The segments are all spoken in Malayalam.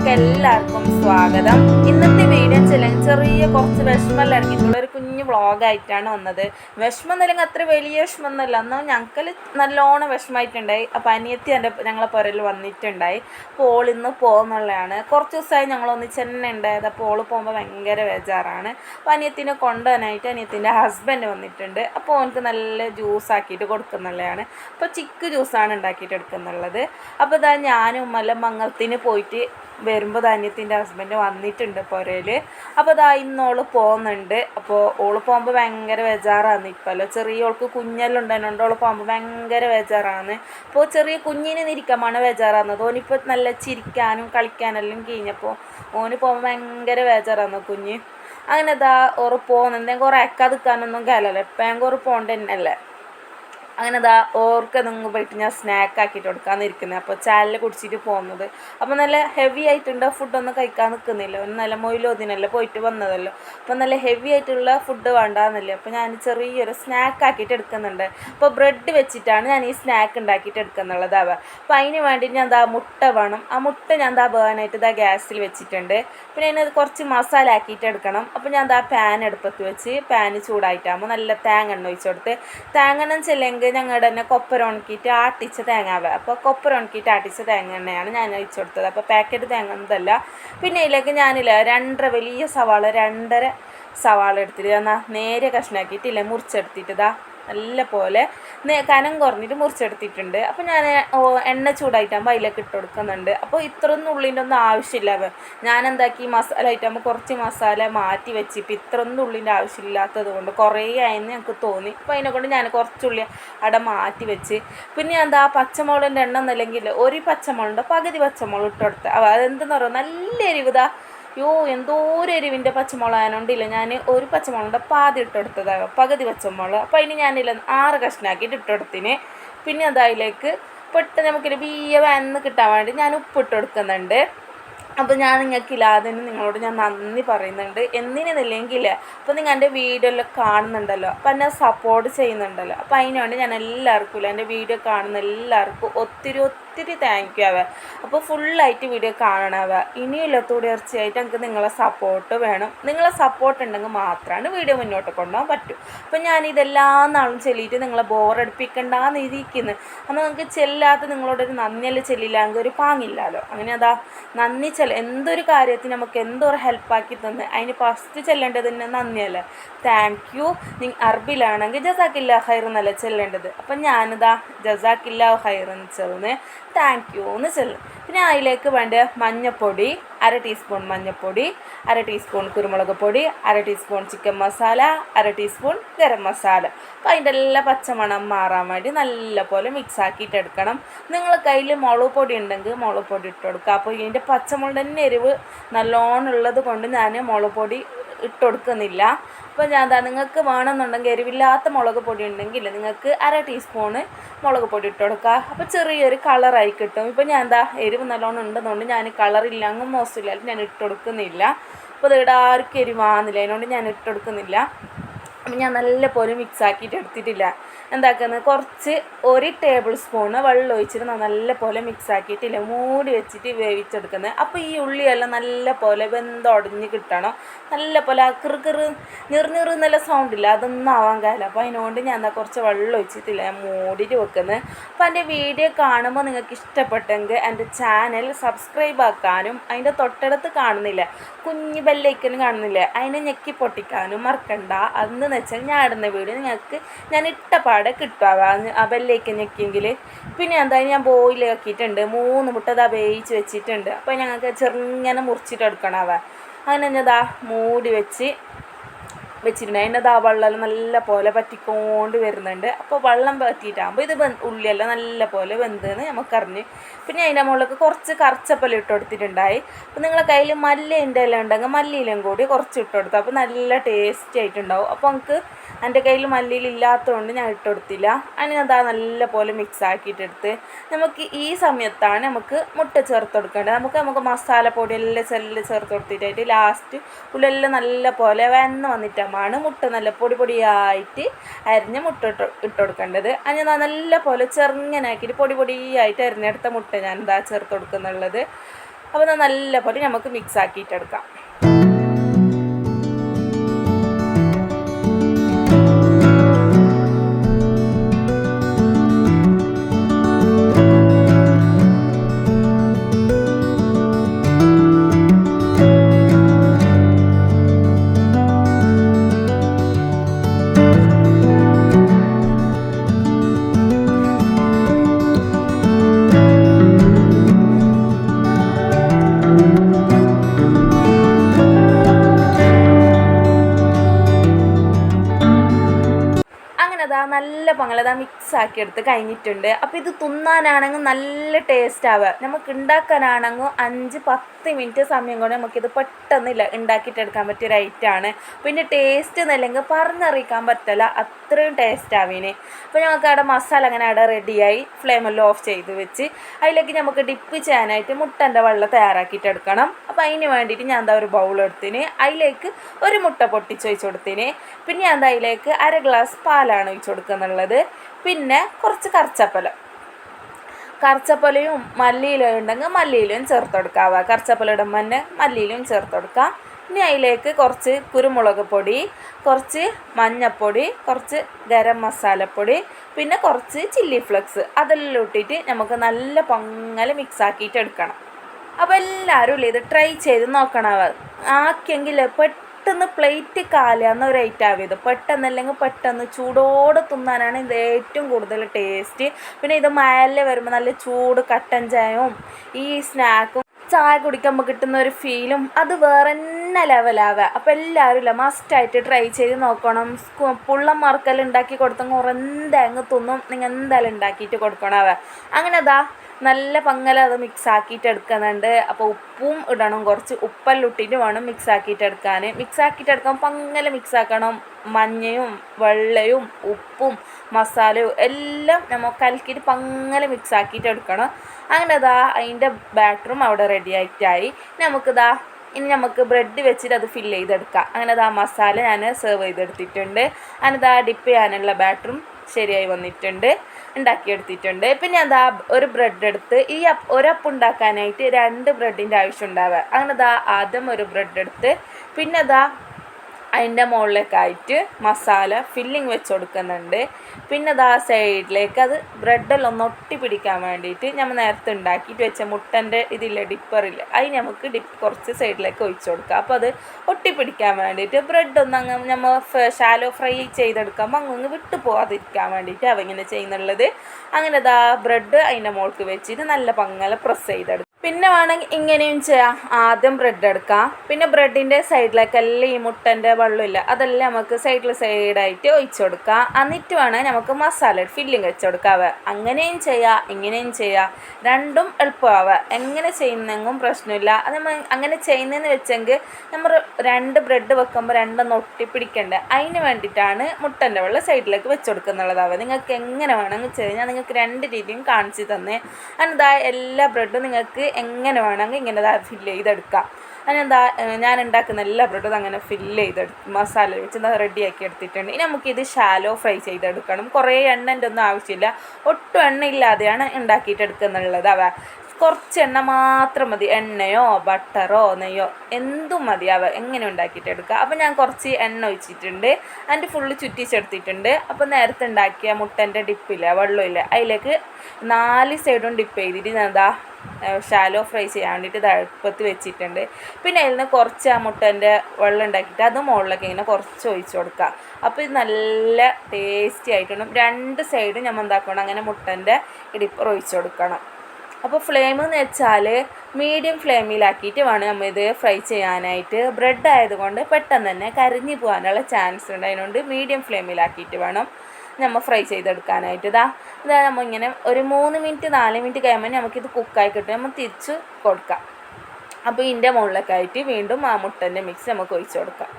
വീഡിയോയിലേക്ക് എല്ലാവർക്കും സ്വാഗതം. ഇന്നത്തെ വീഡിയോ ചില ചെറിയ കുറച്ച് വിഷമം ഇറങ്ങിയിട്ടുള്ള. ഒരു കുഞ്ഞു വ്ളോഗായിട്ടാണ് വന്നത്. വിഷമം എന്നല്ലെങ്കിൽ അത്ര വലിയ വിഷമമൊന്നുമില്ല. എന്നാൽ ഞങ്ങൾക്ക് നല്ലോണം വിഷമമായിട്ടുണ്ടായി. അപ്പോൾ അനിയത്തി എന്റെ ഞങ്ങളെ പുരയിൽ വന്നിട്ടുണ്ടായി. അപ്പോൾ ഓൾ ഇന്ന് പോകുന്നുള്ളതാണ്. കുറച്ച് ദിവസമായി ഞങ്ങൾ ഒന്നിച്ച് തന്നെ ഉണ്ടായത്. അപ്പോൾ ഓൾ പോകുമ്പോൾ ഭയങ്കര ബേജാറാണ്. അപ്പോൾ അനിയത്തിനെ കൊണ്ടുപോകാനായിട്ട് അനിയത്തിന്റെ ഹസ്ബൻഡ് വന്നിട്ടുണ്ട്. അപ്പോൾ ഓനക്ക് നല്ല ജ്യൂസ് ആക്കിയിട്ട് കൊടുക്കുന്നുള്ളതാണ്. അപ്പോൾ ചിക്ക് ജ്യൂസാണ് ഉണ്ടാക്കിയിട്ട് എടുക്കുന്നുള്ളത്. അപ്പോൾ ഇതാ ഞാനും മല്ല മംഗളത്തിന് പോയിട്ട് വരുമ്പോൾ ധാന്യത്തിന്റെ ഹസ്ബൻഡ് വന്നിട്ടുണ്ട് പുരയിൽ അപ്പോൾ ഇതാ ഇന്നോൾ പോകുന്നുണ്ട് അപ്പോൾ ഓൾ പോകുമ്പോൾ ഭയങ്കര ബേജാറാണ് ഇപ്പോൾ ചെറിയ ഓൾക്ക് കുഞ്ഞെല്ലാം ഉണ്ടായതുകൊണ്ട് ഓൾ പോകുമ്പോൾ ഭയങ്കര ബേജാറാണ് അപ്പോൾ ചെറിയ കുഞ്ഞിനെ നിരിക്കാമാണ് ബേജാറാകുന്നത് ഓനിപ്പോൾ നല്ല ചിരിക്കാനും കളിക്കാനെല്ലാം കഴിഞ്ഞപ്പോൾ ഓന് പോകുമ്പോൾ ഭയങ്കര ബേജാറാണ് കുഞ്ഞ്. അങ്ങനെ ഇതാ ഓറ് പോകുന്നുണ്ട് എന്തെങ്കിലും കുറേ അക്കാതിക്കാനൊന്നും കാലല്ലേ ഇപ്പം ഓറ് പോകേണ്ട തന്നെയല്ലേ അങ്ങനെ ദാ ഓർക്ക് നിങ്ങൾ പോയിട്ട് ഞാൻ സ്നാക്ക് ആക്കിയിട്ട് കൊടുക്കാന്ന് ഇരിക്കുന്നത് അപ്പോൾ ചാലിൽ കുടിച്ചിട്ട് പോകുന്നത് അപ്പോൾ നല്ല ഹെവി ആയിട്ടുണ്ട് ഫുഡൊന്നും കഴിക്കാൻ നിൽക്കുന്നില്ല ഒന്ന് നല്ല മൊയിലോതിനല്ല പോയിട്ട് വന്നതല്ലോ. അപ്പോൾ നല്ല ഹെവി ആയിട്ടുള്ള ഫുഡ് വേണ്ടാന്നല്ലേ. അപ്പോൾ ഞാൻ ചെറിയൊരു സ്നാക്ക് ആക്കിയിട്ട് എടുക്കുന്നുണ്ട്. അപ്പോൾ ബ്രെഡ് വെച്ചിട്ടാണ് ഞാൻ ഈ സ്നാക്ക് ഉണ്ടാക്കിയിട്ട് എടുക്കുന്നുള്ളത് അവ. അപ്പോൾ അതിന് വേണ്ടി ഞാൻ എന്താ മുട്ട വേണം. ആ മുട്ട ഞാൻ എന്താ വേണമായിട്ട് ഇതാ ഗ്യാസിൽ വെച്ചിട്ടുണ്ട്. പിന്നെ അതിനത് കുറച്ച് മസാല ആക്കിയിട്ട് എടുക്കണം. അപ്പോൾ ഞാൻ എന്താ പാൻ എടുപ്പത്ത് വെച്ച് പാൻ ചൂടായിട്ടാകുമ്പോൾ നല്ല തേങ്ങ എണ്ണ ഒഴിച്ചു കൊടുത്ത് തേങ്ങ എണ്ണ ചെല്ലെങ്കിൽ ഞങ്ങളുടെ തന്നെ കൊപ്പര ഉണക്കിയിട്ട് ആട്ടിച്ച തേങ്ങാവ അപ്പോൾ കൊപ്പര ഉണക്കിയിട്ട് ആട്ടിച്ച തേങ്ങ എണ്ണയാണ് ഞാൻ അഴിച്ചു കൊടുത്തത് അപ്പോൾ പാക്കറ്റ് തേങ്ങ ഒന്നതല്ല പിന്നെ ഇതിലേക്ക് ഞാനില്ല രണ്ടര വലിയ സവാള രണ്ടര സവാള എടുത്തിട്ട് നേരെ കഷ്ണാക്കിയിട്ടില്ല മുറിച്ചെടുത്തിട്ട് ഇതാ നല്ല പോലെ കനം കുറഞ്ഞിട്ട് മുറിച്ചെടുത്തിട്ടുണ്ട്. അപ്പോൾ ഞാൻ എണ്ണ ചൂടായിട്ടാകുമ്പോൾ അതിലേക്ക് ഇട്ട് കൊടുക്കുന്നുണ്ട്. അപ്പോൾ ഇത്രയൊന്നും ഉള്ളിന്റെ ഒന്നും ആവശ്യമില്ല. ഞാൻ എന്താക്കി മസാല ആയിട്ടാകുമ്പോൾ കുറച്ച് മസാല മാറ്റി വെച്ച് ഇപ്പം ഇത്രയൊന്നും ഉള്ളിന്റെ ആവശ്യമില്ലാത്തത് കൊണ്ട് കുറേ ആയെന്ന് ഞങ്ങൾക്ക് തോന്നി. അപ്പോൾ അതിനെ കൊണ്ട് ഞാൻ കുറച്ചുള്ളി അവിടെ മാറ്റി വെച്ച്. പിന്നെ എന്താ പച്ചമുളകിന്റെ എണ്ണ എന്നല്ലെങ്കിൽ ഒരു പച്ചമുളകുണ്ട് പകുതി പച്ചമുളക് ഇട്ട് കൊടുത്ത്. അതെന്തെന്ന് പറയുക നല്ല എരിവുതാ യോ എന്തോ ഒരു എരിവിന്റെ പച്ചമുളക് ആയതുകൊണ്ടില്ല ഞാൻ ഒരു പച്ചമുളകിന്റെ പാതി ഇട്ടെടുത്തതാണ് പകുതി പച്ചമുളക്. അപ്പോൾ അതിന് ഞാനില്ല ആറ് കഷ്ണാക്കിയിട്ട് ഇട്ടെടുത്തിന്. പിന്നെ അതതിലേക്ക് പെട്ടെന്ന് നമുക്കൊരു ബീയ വന്ന് കിട്ടാൻ വേണ്ടി ഞാൻ ഉപ്പ് കൊടുക്കുന്നുണ്ട്. അപ്പോൾ ഞാൻ നിങ്ങൾക്കില്ല അതിന് നിങ്ങളോട് ഞാൻ നന്ദി പറയുന്നുണ്ട്. എന്തിനെന്നില്ലെങ്കിൽ അപ്പോൾ നിങ്ങൾ എന്റെ വീഡിയോ എല്ലാം കാണുന്നുണ്ടല്ലോ. അപ്പോൾ എന്നെ സപ്പോർട്ട് ചെയ്യുന്നുണ്ടല്ലോ. അപ്പോൾ അതിനുവേണ്ടി ഞാൻ എല്ലാവർക്കും ഇല്ല എന്റെ വീഡിയോ കാണുന്ന എല്ലാവർക്കും ഒത്തിരി ഒത്തിരി താങ്ക് യു അവ അപ്പോൾ ഫുള്ളായിട്ട് വീഡിയോ കാണണവ. ഇനിയുള്ള തുടർച്ചയായിട്ട് എനിക്ക് നിങ്ങളെ സപ്പോർട്ട് വേണം. നിങ്ങളെ സപ്പോർട്ട് ഉണ്ടെങ്കിൽ മാത്രമാണ് വീഡിയോ മുന്നോട്ട് കൊണ്ടുപോകാൻ പറ്റും. ഞാൻ ഇതെല്ലാ നാളും ചെല്ലിയിട്ട് നിങ്ങളെ ബോറടിപ്പിക്കണ്ടെന്ന് ഇരിക്കുന്നു. അപ്പോൾ നിങ്ങൾക്ക് ചെല്ലാത്ത നിങ്ങളോടൊരു നന്ദിയല്ല ചെല്ലില്ലെങ്കിൽ ഒരു പാങ്ങില്ലല്ലോ അങ്ങനെ അതാ നന്ദി ചെല്ല എന്തൊരു കാര്യത്തിന് നമുക്ക് എന്തൊരു ഹെൽപ്പാക്കി തന്ന്. അതിന് ഫസ്റ്റ് ചെല്ലേണ്ടത് തന്നെ നന്ദിയല്ലേ താങ്ക് യു നിങ്ങൾ അറബിലാണെങ്കിൽ ജസാക്കില്ല ഹൈർ എന്നല്ല ചെല്ലേണ്ടത്. അപ്പം ഞാനിതാ ജസാക്കില്ല ഹൈർ എന്ന് ചെല്ലുന്നത് താങ്ക് യു എന്ന് ചെല്ലും. പിന്നെ അതിലേക്ക് വേണ്ട മഞ്ഞപ്പൊടി അര ടീസ്പൂൺ മഞ്ഞപ്പൊടി അര ടീസ്പൂൺ കുരുമുളക് പൊടി അര ടീസ്പൂൺ ചിക്കൻ മസാല അര ടീസ്പൂൺ ഗരം മസാല അപ്പോൾ അതിന്റെ എല്ലാ പച്ചമണം മാറാൻ വേണ്ടി നല്ലപോലെ മിക്സ് ആക്കിയിട്ട് എടുക്കണം. നിങ്ങൾ കയ്യിൽ മുളക് പൊടി ഉണ്ടെങ്കിൽ മുളക് പൊടി ഇട്ട് കൊടുക്കുക. അപ്പോൾ ഇതിന്റെ പച്ചമുളകിന്റെ എരിവ് നല്ലോണം ഉള്ളത് കൊണ്ട് ഞാൻ മുളക് പൊടി ഇട്ട് കൊടുക്കുന്നില്ല അപ്പോൾ ഞാൻ അതാ നിങ്ങൾക്ക് വേണമെന്നുണ്ടെങ്കിൽ എരിവില്ലാത്ത മുളക് പൊടി ഉണ്ടെങ്കിൽ നിങ്ങൾക്ക് അര ടീസ്പൂണ് മുളക് പൊടി ഇട്ട് കൊടുക്കുക അപ്പോൾ ചെറിയൊരു കളറായി കിട്ടും. ഇപ്പോൾ ഞാൻ എന്താ എരിവ് നല്ലോണം ഉണ്ടെന്നുകൊണ്ട് ഞാൻ കളറില്ല അങ്ങ് മോശമില്ല. ഞാൻ ഇട്ട് കൊടുക്കുന്നില്ല അപ്പോൾ ഇവിടെ ആർക്കും എരിവാകുന്നില്ല അതിനോണ്ട് ഞാൻ ഇട്ട് കൊടുക്കുന്നില്ല അപ്പം ഞാൻ നല്ല പോലെ മിക്സ് ആക്കിയിട്ട് എടുത്തിട്ടില്ല. എന്താക്കുന്നത് കുറച്ച് ഒരു ടേബിൾ സ്പൂണ് വെള്ളം ഒഴിച്ചിട്ട് നല്ല പോലെ മിക്സ് ആക്കിയിട്ടില്ല. മൂടി വെച്ചിട്ട് വേവിച്ചെടുക്കുന്നത്. അപ്പോൾ ഈ ഉള്ളിയെല്ലാം നല്ല പോലെ വെന്തൊടഞ്ഞ് കിട്ടണം. നല്ല പോലെ ആ കിറു കിറു നിറു നല്ല സൗണ്ട് ഇല്ല. അതൊന്നും ആവാൻ കാലം അപ്പോൾ അതിനുകൊണ്ട് ഞാൻ എന്താ കുറച്ച് വെള്ളം ഒഴിച്ചിട്ടില്ല. ഞാൻ മൂടിയിട്ട് വെക്കുന്നത് അപ്പോൾ എന്റെ വീഡിയോ കാണുമ്പോൾ നിങ്ങൾക്ക് ഇഷ്ടപ്പെട്ടെങ്കിൽ എന്റെ ചാനൽ സബ്സ്ക്രൈബ് ആക്കാനും അതിന്റെ തൊട്ടടുത്ത് കാണുന്നില്ല. കുഞ്ഞു ബെല്ലൈക്കനും കാണുന്നില്ല. അതിനെ ഞെക്കി പൊട്ടിക്കാനും മറക്കണ്ട. അതെന്ന് വെച്ചാൽ ഞാൻ ഇടുന്ന വീഡിയോ നിങ്ങൾക്ക് ഞാൻ ഇട്ട പാടെ കിട്ടും. ആ- ഞെക്കിയെങ്കിൽ. പിന്നെ എന്തായാലും ഞാൻ ബോയിലാക്കിയിട്ടുണ്ട് മൂന്ന് മുട്ട ദാ വേവിച്ച് വെച്ചിട്ടുണ്ട്. അപ്പോൾ ഞങ്ങൾക്ക് ചെറുങ്ങനെ മുറിച്ചിട്ട് എടുക്കണം അവ. അങ്ങനെ ഞാൻ ദാ മൂടി വെച്ച് വെച്ചിട്ടുണ്ട്. അതിന്റെ ആ വെള്ളം നല്ല പോലെ പറ്റിക്കൊണ്ട് വരുന്നുണ്ട്. അപ്പോൾ വെള്ളം പറ്റിയിട്ടാകുമ്പോൾ ഇത് ഉള്ളിയെല്ലാം നല്ല പോലെ വെന്തെന്ന് നമുക്കറിഞ്ഞ് പിന്നെ അതിന്റെ മുകളിലേക്ക് കുറച്ച് കറച്ചപ്പല ഇട്ട് കൊടുത്തിട്ടുണ്ടായി. അപ്പോൾ നിങ്ങളെ കയ്യിൽ മല്ലിന്റെ ഇല ഉണ്ടെങ്കിൽ മല്ലിയിലും കൂടി കുറച്ച് ഇട്ട് കൊടുത്തു അപ്പോൾ നല്ല ടേസ്റ്റി ആയിട്ടുണ്ടാവും. അപ്പോൾ നമുക്ക് എന്റെ കയ്യിൽ മല്ലിയിൽ ഇല്ലാത്തതുകൊണ്ട് ഞാൻ ഇട്ട് കൊടുത്തില്ല. അതിന് അതാ നല്ല പോലെ മിക്സ് ആക്കിയിട്ടെടുത്ത് നമുക്ക് ഈ സമയത്താണ് നമുക്ക് മുട്ട ചേർത്ത് കൊടുക്കേണ്ടത്. നമുക്ക് നമുക്ക് മസാലപ്പൊടി എല്ലാം ചെല്ലാം ചേർത്ത് കൊടുത്തിട്ടായിട്ട് ലാസ്റ്റ് ഉള്ളെല്ലാം നല്ല പോലെ വെന്ന് വന്നിട്ടാണ് മുട്ട നല്ല പൊടി പൊടിയായിട്ട് അരിഞ്ഞ മുട്ട ഇട്ട് ഇട്ട് കൊടുക്കേണ്ടത് ഞാൻ നല്ല പോലെ ചെറുങ്ങനാക്കിയിട്ട് പൊടി പൊടിയായിട്ട് അരിഞ്ഞെടുത്ത മുട്ട ഞാൻ എന്താ ചേർത്ത് കൊടുക്കുന്നുള്ളത്. അപ്പോൾ നല്ല പോലെ നമുക്ക് മിക്സ് ആക്കിയിട്ടെടുക്കാം. ആക്കി എടുത്ത് കഴിഞ്ഞിട്ടുണ്ട്. അപ്പോൾ ഇത് തിന്നാനാണെങ്കിൽ നല്ല ടേസ്റ്റ് ആവുക. നമുക്ക് ഉണ്ടാക്കാനാണെങ്കിൽ അഞ്ച് പത്ത് മിനിറ്റ് സമയം കൊണ്ട് നമുക്കിത് പെട്ടെന്നില്ല ഉണ്ടാക്കിയിട്ടെടുക്കാൻ പറ്റിയ ഒരു ഐറ്റമാണ് പിന്നെ ടേസ്റ്റ് എന്നല്ലെങ്കിൽ പറഞ്ഞറിയിക്കാൻ പറ്റില്ല അത്രയും ടേസ്റ്റ് ആവീന്. അപ്പോൾ ഞങ്ങൾക്ക് അവിടെ മസാല അങ്ങനെ അവിടെ റെഡിയായി ഫ്ലെയിമെല്ലാം ഓഫ് ചെയ്ത് വെച്ച്. അതിലേക്ക് നമുക്ക് ഡിപ്പ് ചെയ്യാനായിട്ട് മുട്ടന്റെ വെള്ളം തയ്യാറാക്കിയിട്ടെടുക്കണം. അപ്പോൾ അതിന് വേണ്ടിയിട്ട് ഞാൻ എന്താ ഒരു ബൗൾ എടുത്തിന്. അതിലേക്ക് ഒരു മുട്ട പൊട്ടിച്ച് വെച്ച് കൊടുത്തിന്. പിന്നെ ഞാൻ അതിലേക്ക് അര ഗ്ലാസ് പാലാണ് ഒഴിച്ചു കൊടുക്കുന്നുള്ളത്. പിന്നെ കുറച്ച് കറിച്ചപ്പലം. കറച്ചപ്പലയും മല്ലിയിലും ഉണ്ടെങ്കിൽ മല്ലിയിലും ചേർത്ത് കൊടുക്കുക കറിച്ചപ്പല ഇടുമ്പോൾ തന്നെ മല്ലിയിലും ചേർത്ത് കൊടുക്കാം. ഇനി അതിലേക്ക് കുറച്ച് കുരുമുളക് പൊടി കുറച്ച് മഞ്ഞൾപ്പൊടി കുറച്ച് ഗരം മസാലപ്പൊടി പിന്നെ കുറച്ച് ചില്ലി ഫ്ലെക്സ്. അതെല്ലാം ഇട്ടിട്ട് നമുക്ക് നല്ല പൊങ്ങൽ മിക്സ് ആക്കിയിട്ട് എടുക്കണം. അപ്പോൾ എല്ലാവരും ഇത് ട്രൈ ചെയ്ത് നോക്കണവ ആക്കിയെങ്കിൽ പെട്ടെന്ന് പ്ലേറ്റ് കാലാന്ന് ഒരു ഐറ്റം ഇത്. പെട്ടെന്നല്ലെങ്കിൽ പെട്ടെന്ന് ചൂടോടെ തിന്നാനാണ് ഇത് ഏറ്റവും കൂടുതൽ ടേസ്റ്റ് പിന്നെ ഇത് മയലിൽ വരുമ്പോൾ നല്ല ചൂട് കട്ടൻ ചായവും ഈ സ്നാക്കും ചായ കുടിക്കുമ്പോൾ കിട്ടുന്ന ഒരു ഫീലും അത് വേറെ തന്നെ ലെവലാവുക അപ്പോൾ എല്ലാവരും ഇല്ല മസ്റ്റായിട്ട് ട്രൈ ചെയ്ത് നോക്കണം. പുള്ളന്മാർക്കെല്ലാം ഉണ്ടാക്കി കൊടുത്തെങ്കിൽ എന്തായാലും തിന്നും. നിങ്ങൾ എന്തായാലും ഉണ്ടാക്കിയിട്ട് കൊടുക്കണവ അങ്ങനെ അതാ നല്ല പങ്ങല അത് മിക്സ് ആക്കിയിട്ട് എടുക്കുന്നുണ്ട്. അപ്പോൾ ഉപ്പും ഇടണം കുറച്ച്. ഉപ്പെല്ലാം ഇട്ടിട്ട് വേണം മിക്സ് ആക്കിയിട്ട് എടുക്കാൻ. മിക്സ് ആക്കിയിട്ട് എടുക്കാൻ പങ്ങല മിക്സ് ആക്കണം. മഞ്ഞയും വെള്ളയും ഉപ്പും മസാലയും എല്ലാം നമ്മൾ കലക്കിയിട്ട് പങ്ങനെ മിക്സ് ആക്കിയിട്ട് എടുക്കണം. അങ്ങനെ ഇതാ അതിന്റെ ബാറ്ററും അവിടെ റെഡി ആയിട്ടായി. നമുക്കിതാ ഇനി നമുക്ക് ബ്രെഡ് വെച്ചിട്ട് അത് ഫില്ല് ചെയ്തെടുക്കാം. അങ്ങനെ ഇതാ മസാല ഞാൻ സെർവ് ചെയ്തെടുത്തിട്ടുണ്ട്. അങ്ങനെ ആ ഡിപ്പ് ചെയ്യാനുള്ള ബാറ്ററും ശരിയായി വന്നിട്ടുണ്ട്. ഉണ്ടാക്കിയെടുത്തിട്ടുണ്ട്. പിന്നെ അതാ ഒരു ബ്രെഡ് എടുത്ത് ഈ അപ്പ് ഒരപ്പ് ഉണ്ടാക്കാനായിട്ട് രണ്ട് ബ്രെഡിന്റെ ആവശ്യം ഉണ്ടാവുക. അങ്ങനെ അതാ ആദ്യം ഒരു ബ്രെഡ് എടുത്ത് പിന്നെ അതാ അതിന്റെ മുകളിലേക്കായിട്ട് മസാല ഫില്ലിങ് വെച്ച് കൊടുക്കുന്നുണ്ട് പിന്നെ അത് ആ സൈഡിലേക്ക് അത് ബ്രെഡെല്ലാം ഒന്ന് ഒട്ടി പിടിക്കാൻ വേണ്ടിയിട്ട് നമ്മൾ നേരത്തെ ഉണ്ടാക്കിയിട്ട് വെച്ച മുട്ടന്റെ ഇതില്ല ഡിപ്പറില്ല അതിന് നമുക്ക് ഡിപ്പ് കുറച്ച് സൈഡിലേക്ക് ഒഴിച്ചു കൊടുക്കുക അപ്പോൾ അത് ഒട്ടി പിടിക്കാൻ വേണ്ടിയിട്ട് ബ്രെഡ് ഒന്ന് അങ്ങ് നമ്മൾ ഷാലോ ഫ്രൈ ചെയ്തെടുക്കുമ്പോൾ അങ്ങ് വിട്ടു പോകാതിരിക്കാൻ വേണ്ടിയിട്ട് അവ ഇങ്ങനെ ചെയ്യുന്നുള്ളത്. അങ്ങനെ ദാ ബ്രെഡ് അതിന്റെ മുകൾക്ക് വെച്ചിട്ട് നല്ല പങ്ങല പ്രസ് ചെയ്തെടുക്കും പിന്നെ വേണമെങ്കിൽ ഇങ്ങനെയും ചെയ്യാം. ആദ്യം ബ്രെഡ് എടുക്കാം. പിന്നെ ബ്രെഡിന്റെ സൈഡിലേക്കെല്ലാം ഈ മുട്ടന്റെ വെള്ളമില്ല അതെല്ലാം നമുക്ക് സൈഡിൽ സൈഡായിട്ട് ഒഴിച്ചു കൊടുക്കാം. എന്നിട്ട് വേണം നമുക്ക് മസാല ഫില്ലിങ് വെച്ച് കൊടുക്കാവ. അങ്ങനെയും ചെയ്യാം ഇങ്ങനെയും ചെയ്യാം. രണ്ടും എളുപ്പമാവുക എങ്ങനെ ചെയ്യുന്നെങ്കിലും പ്രശ്നമില്ല. അത് നമ്മൾ അങ്ങനെ ചെയ്യുന്നതെന്ന് വെച്ചെങ്കിൽ നമ്മൾ രണ്ട് ബ്രെഡ് വെക്കുമ്പോൾ രണ്ടൊന്ന് ഒട്ടിപ്പിടിക്കണ്ടേ അതിന് വേണ്ടിയിട്ടാണ് മുട്ടന്റെ വെള്ളം സൈഡിലേക്ക് വെച്ച് കൊടുക്കുന്നുള്ളതാവുക നിങ്ങൾക്ക് എങ്ങനെ വേണമെങ്കിൽ ഞാൻ നിങ്ങൾക്ക് രണ്ട് രീതിയും കാണിച്ചു തന്നെ. അതായത് എല്ലാ ബ്രെഡും നിങ്ങൾക്ക് എങ്ങനെ വേണമെങ്കിൽ ഇങ്ങനെ ഫില്ല് ചെയ്തെടുക്കാം. അങ്ങനെ എന്താ ഞാൻ ഉണ്ടാക്കുന്ന എല്ലാ ബ്രെഡും അങ്ങനെ ഫില്ല് ചെയ്തെടുക്കും മസാല വെച്ച് എന്താ റെഡിയാക്കി എടുത്തിട്ടുണ്ട്. ഇനി നമുക്കിത് ഷാലോ ഫ്രൈ ചെയ്തെടുക്കണം. കുറേ എണ്ണന്റെ ഒന്നും ആവശ്യമില്ല. ഒട്ടും എണ്ണ ഇല്ലാതെയാണ് ഉണ്ടാക്കിയിട്ടെടുക്കുന്നുള്ളത്. അവ കുറച്ച് എണ്ണ മാത്രം മതി. എണ്ണയോ ബട്ടറോ നെയ്യോ എന്തും മതിയാവുക എങ്ങനെ ഉണ്ടാക്കിയിട്ട് എടുക്കുക? അപ്പോൾ ഞാൻ കുറച്ച് എണ്ണ ഒഴിച്ചിട്ടുണ്ട്. അതിന്റെ ഫുള്ള് ചുറ്റിച്ചെടുത്തിട്ടുണ്ട്. അപ്പോൾ നേരത്തെ ഉണ്ടാക്കിയ മുട്ടന്റെ ഡിപ്പില്ല വെള്ളമില്ല അതിലേക്ക് നാല് സൈഡും ഡിപ്പ് ചെയ്തിട്ട് ഞാൻ എന്താ ഷാലോ ഫ്രൈ ചെയ്യാൻ വേണ്ടിയിട്ട് തഴുപ്പത്ത് വെച്ചിട്ടുണ്ട്. പിന്നെ അതിൽ നിന്ന് കുറച്ച് ആ മുട്ടന്റെ വെള്ളം ഉണ്ടാക്കിയിട്ട് അത് മുകളിലേക്ക് ഇങ്ങനെ കുറച്ച് ഒഴിച്ചു കൊടുക്കുക. അപ്പോൾ ഇത് നല്ല ടേസ്റ്റി ആയിട്ടുണ്ടും രണ്ട് സൈഡും നമ്മൾ എന്താക്കണം? അങ്ങനെ മുട്ടന്റെ ഇടിപ്പ് ഒഴിച്ചു കൊടുക്കണം. അപ്പോൾ ഫ്ലെയിം എന്ന് വെച്ചാൽ മീഡിയം ഫ്ലെയിമിലാക്കിയിട്ട് വേണം നമ്മൾ ഇത് ഫ്രൈ ചെയ്യാനായിട്ട്. ബ്രെഡ് ആയതുകൊണ്ട് പെട്ടെന്ന് തന്നെ കരിഞ്ഞു പോകാനുള്ള ചാൻസ് ഉണ്ട്. അതിനുകൊണ്ട് മീഡിയം ഫ്ലെയിമിലാക്കിയിട്ട് വേണം നമ്മൾ ഫ്രൈ ചെയ്തെടുക്കാനായിട്ട്. ഇതാ ഇതാ നമ്മൾ ഇങ്ങനെ ഒരു മൂന്ന് മിനിറ്റ് നാല് മിനിറ്റ് കഴിയുമ്പോൾ നമുക്കിത് കുക്കായി കിട്ടും. നമ്മൾ തിരിച്ച് കൊടുക്കാം. അപ്പോൾ ഇതിന്റെ മുകളിലൊക്കെ ആയിട്ട് വീണ്ടും ആ മുട്ടന്റെ മിക്സ് നമുക്ക് ഒഴിച്ചു കൊടുക്കാം.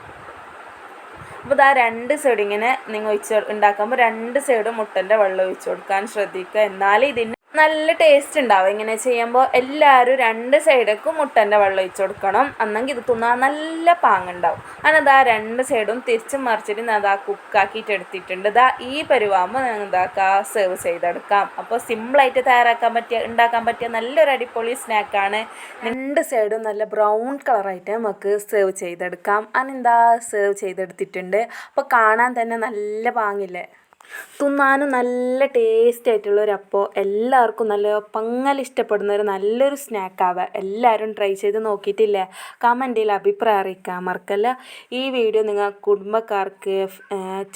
അപ്പോൾ ഇതാ രണ്ട് സൈഡ് ഇങ്ങനെ നിങ്ങൾ ഒഴിച്ച് ഉണ്ടാക്കുമ്പോൾ രണ്ട് സൈഡും മുട്ടന്റെ വെള്ളം ഒഴിച്ചു കൊടുക്കാൻ ശ്രദ്ധിക്കുക എന്നാലേ ഇതിന് നല്ല ടേസ്റ്റ് ഉണ്ടാവും. ഇങ്ങനെ ചെയ്യുമ്പോൾ എല്ലാവരും രണ്ട് സൈഡേക്കും മുട്ടന്റെ വെള്ളം ഒഴിച്ച് കൊടുക്കണം. എന്നെങ്കിൽ ഇത് തിന്നാൻ നല്ല പാങ്ങുണ്ടാവും. അങ്ങനെ ഇതാ രണ്ട് സൈഡും തിരിച്ചും മറിച്ചിട്ട് ഞാൻ അതാ കുക്കാക്കിയിട്ട് എടുത്തിട്ടുണ്ട്. ഇതാ ഈ പരുവാകുമ്പോൾ ഞാൻ ഇതാക്കുക സെർവ് ചെയ്തെടുക്കാം. അപ്പോൾ സിമ്പിളായിട്ട് തയ്യാറാക്കാൻ പറ്റിയ ഉണ്ടാക്കാൻ പറ്റിയ നല്ലൊരു അടിപൊളി സ്നാക്കാണ് രണ്ട് സൈഡും നല്ല ബ്രൗൺ കളറായിട്ട് നമുക്ക് സെർവ് ചെയ്തെടുക്കാം. അതിനെന്താ സെർവ് ചെയ്തെടുത്തിട്ടുണ്ട്. അപ്പോൾ കാണാൻ തന്നെ നല്ല പാങ്ങില്ലേ? തിന്നാനും നല്ല ടേസ്റ്റ് ആയിട്ടുള്ള ഒരു അപ്പോൾ എല്ലാവർക്കും നല്ല പങ്ങൽ ഇഷ്ടപ്പെടുന്ന ഒരു നല്ലൊരു സ്നാക്കാവുക എല്ലാവരും ട്രൈ ചെയ്ത് നോക്കിയിട്ടില്ലേ? കമന്റിൽ അഭിപ്രായം അറിയിക്കാൻ മറക്കല്ല. ഈ വീഡിയോ നിങ്ങൾ കുടുംബക്കാർക്ക്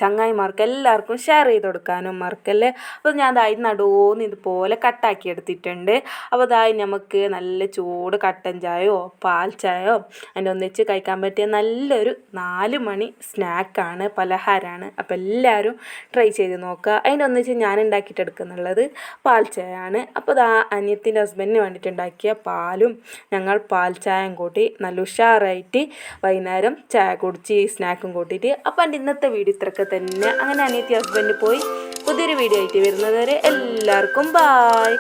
ചങ്ങായിമാർക്ക് എല്ലാവർക്കും ഷെയർ ചെയ്ത് കൊടുക്കാനും മറക്കല്ലേ? അപ്പോൾ ഞാൻ അതായത് നടുവോന്ന് ഇതുപോലെ കട്ടാക്കി എടുത്തിട്ടുണ്ട്. അപ്പോൾ അതായത് നമുക്ക് നല്ല ചൂട് കട്ടൻ ചായയോ പാൽ ചായയോ അതിന്റെ ഒന്നിച്ച് കഴിക്കാൻ പറ്റിയ നല്ലൊരു നാല് മണി സ്നാക്കാണ് പലഹാരമാണ് അപ്പോൾ എല്ലാവരും ട്രൈ ചെയ്ത് നോക്കുക. അതിന്റെ ഒന്നിച്ച് ഞാൻ ഉണ്ടാക്കിയിട്ട് എടുക്കുന്നുള്ളത് പാൽ ചായയാണ്. അപ്പോൾ ഇതാ അനിയത്തിന്റെ ഹസ്ബൻഡിന് വേണ്ടിയിട്ട് ഉണ്ടാക്കിയ പാലും ഞങ്ങൾ പാൽ കൂട്ടി നല്ല ഉഷാറായിട്ട് വൈകുന്നേരം ചായ കുടിച്ച് സ്നാക്കും കൂട്ടിയിട്ട് അപ്പോൾ എന്റെ ഇന്നത്തെ വീഡിയോ ഇത്രയൊക്കെ തന്നെ. അങ്ങനെ അനിയത്തി ഹസ്ബൻഡ് പോയി പുതിയൊരു വീഡിയോ ആയിട്ട് വരുന്നത് വരെ എല്ലാവർക്കും ബായ്